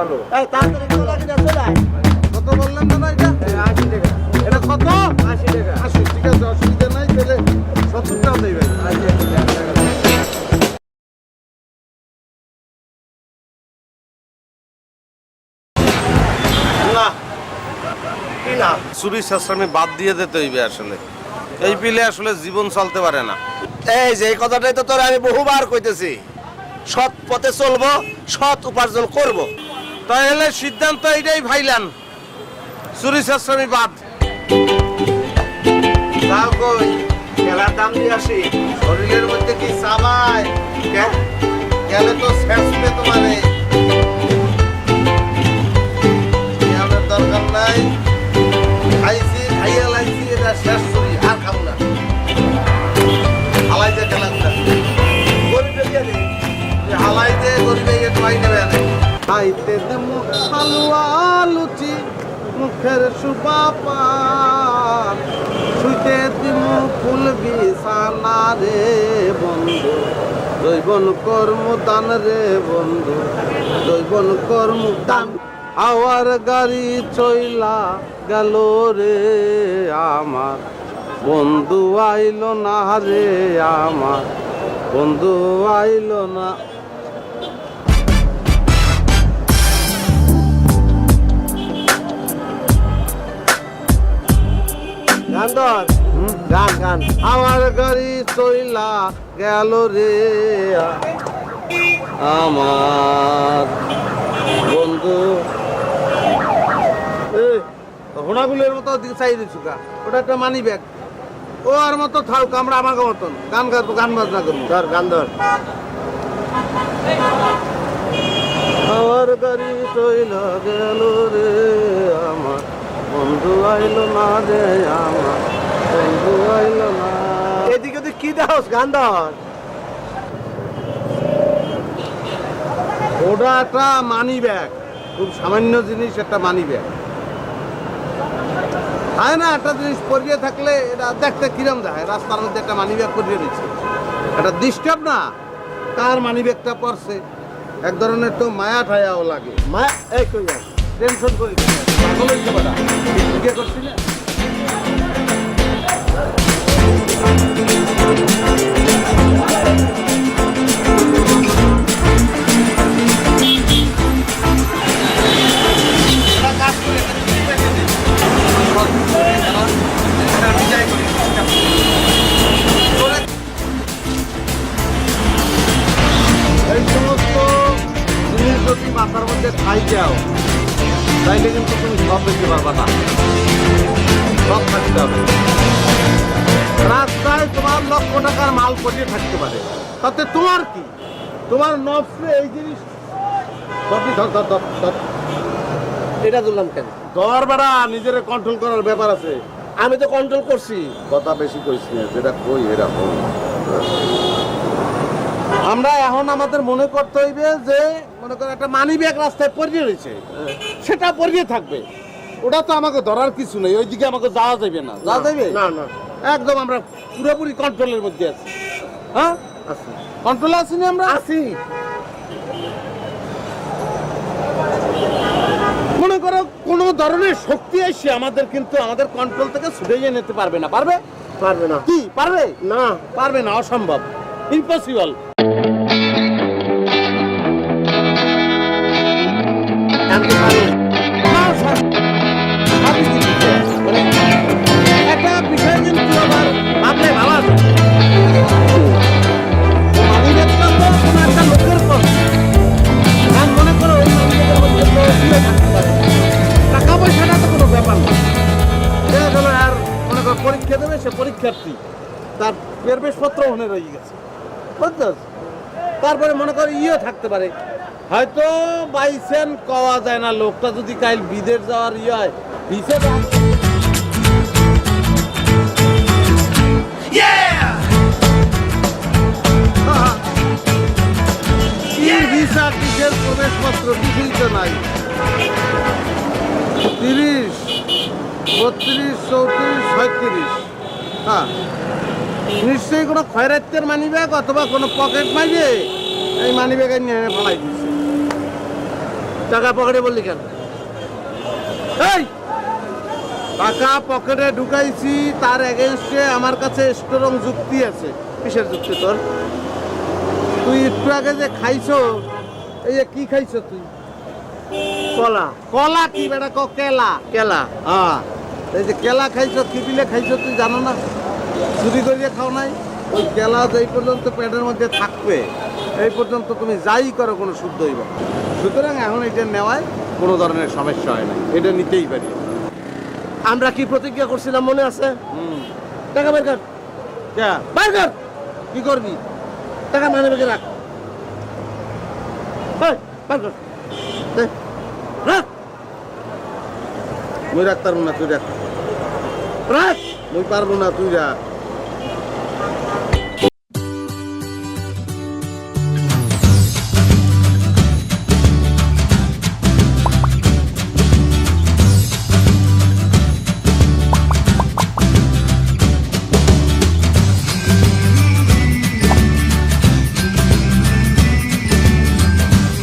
ভালো। এই তাড়াতাড়ি কলা কিনে চলে কত বললেন দাদা এটা? আশি টাকা। এটা কত? আশি টাকা। আশি ঠিক আছে অসুবিধা নাই তাহলে সত্তর টাকা দেবেন না। কি না চুরি শাস্ত্রামি বাদ দিয়ে দিতে হইবে আসলে। এই পিলে আসলে জীবন চলতে পারে না। এই যে এই কথাটাই তো তোর আমি বহুবার কইতেছি। সৎ পথে চলবো সৎ উপার্জন করব। তাহলে সিদ্ধান্ত এটাই ভাইলান চুরি সাশ্রমী বাদ। কই দাম দিয়ে আসি। শরীরের মধ্যে কি চাবায় গেলে তো শেষবে মুখের সুপা পান শুইতে দিমু ফুল বিছানা রে বন্ধু। দৈবন কর্ম দান রে বন্ধু, দৈবন কর্ম দান। আওয়ার গাড়ি চইলা গেল রে আমার, বন্ধু আইল না রে আমার, বন্ধু আইলো না ধর গান গান। আমার গাড়ি চইলা গেল রে। আমার বন্ধু। হোনাগুলোর মতো দিকে চাই দিচ্ছু গা ওটা একটা মানি ব্যাগ। ও আর মতো থাক আমরা আমাকে মতন। গান গাবো গান বাজনা করব। ধর, গান ধর। আমার গাড়ি চইলা গেল রে। আমার বন্ধু আইলো না রে, আমার এদিকে তুই কি দাস গান ধর। ওটা একটা মানি ব্যাগ খুব সামান্য জিনিস একটা মানি ব্যাগ হয় না একটা জিনিস পরিয়ে থাকলে এটা দেখতে কিরম দেখায়? রাস্তার মধ্যে একটা মানি ব্যাগ পরিয়ে দিচ্ছে। এটা ডিস্টার্ব না কার মানি ব্যাগটা পড়ছে এক ধরনের তো মায়া ঠায়াও লাগে। মা এই কই টেনশন করি করছি না? মাথার মধ্যে খাই যাও তাইলে কিন্তু তুমি সব দেখতে পারবা না। সব থাকতে হবে। রাস্তায় তোমার লক্ষ টাকার মাল পচিয়ে থাকতে পারে। তাতে তোমার কি? তোমার নফসে এই জিনিস এটা ধরলাম কেন? ধর বেড়া নিজের কন্ট্রোল করার ব্যাপার আছে। আমি তো কন্ট্রোল করছি। কথা বেশি কইস না যেটা কই এরা আমরা এখন আমাদের মনে করতে হইবে যে মনে করো একটা মানি ব্যাগ রাস্তায় পড়িয়ে রয়েছে। সেটা পড়িয়ে থাকবে। ওটা তো আমাকে ধরার কিছু নেই ওইদিকে আমাকে যাওয়া যাবে না। যাওয়া যাবে না না। একদম আমরা পুরোপুরি কন্ট্রোলের মধ্যে আছি। হ্যাঁ? আছি। কন্ট্রোলে আছি না আমরা? আছি। মনে করো কোনো ধরনের শক্তি এসে আমাদের কিন্তু আমাদের কন্ট্রোল থেকে ছুটে নিতে পারবে না। পারবে? পারবে না। কি? পারবে? না। পারবে না অসম্ভব। ইম্পসিবল তার প্রবেশপত্র ওখানে রয়ে গেছে। বুঝছস তারপরে মনে করো ইয়ে থাকতে পারে। হয়তো বাইসেন কওয়া যায় না লোকটা যদি কাল বিদেশ যাওয়ার ইয়ে হয় টিকেট প্রবেশপত্র কিছুই তো নাই। তিরিশ বত্রিশ চৌত্রিশ ছয়ত্রিশ। হ্যাঁ। নিশ্চয়ই কোনো খয়রাত্যের মানি ব্যাগ অথবা কোনো পকেট মাইবে? এই মানি ব্যাগে নিয়ে ফেলাই দিচ্ছে টাকা পকেটে বললি কেন? এই! টাকা পকেটে ঢুকাইছি তার এগেনস্টে আমার কাছে স্ট্রং যুক্তি আছে। কিসের যুক্তি তোর? তুই একটু আগে যে খাইছো এই যে কি খাইছো তুই? কলা। কলা কি বেটা ক? কেলা। কেলা। হ্যাঁ। এই যে কেলা খাইছো কি দিলে খাইছো তুই জানো না? চুরি করিয়ে খাও নাই ওই গেলা যেই পর্যন্ত পেটের মধ্যে থাকবে এই পর্যন্ত তুমি যাই করো কোনো শুদ্ধ হইব সুতরাং এখন এটা নেওয়ায় কোনো ধরনের সমস্যা হয় না এটা নিতেই পারি। আমরা কি প্রতিজ্ঞা করছিলাম মনে আছে? টাকা বের কর। কে? বের কর। কি করবি? টাকা মানে বেগে রাখ। বের কর। রাখ। মুই না তুই রাখ। রাখ। মুই পারব না তুই রাখ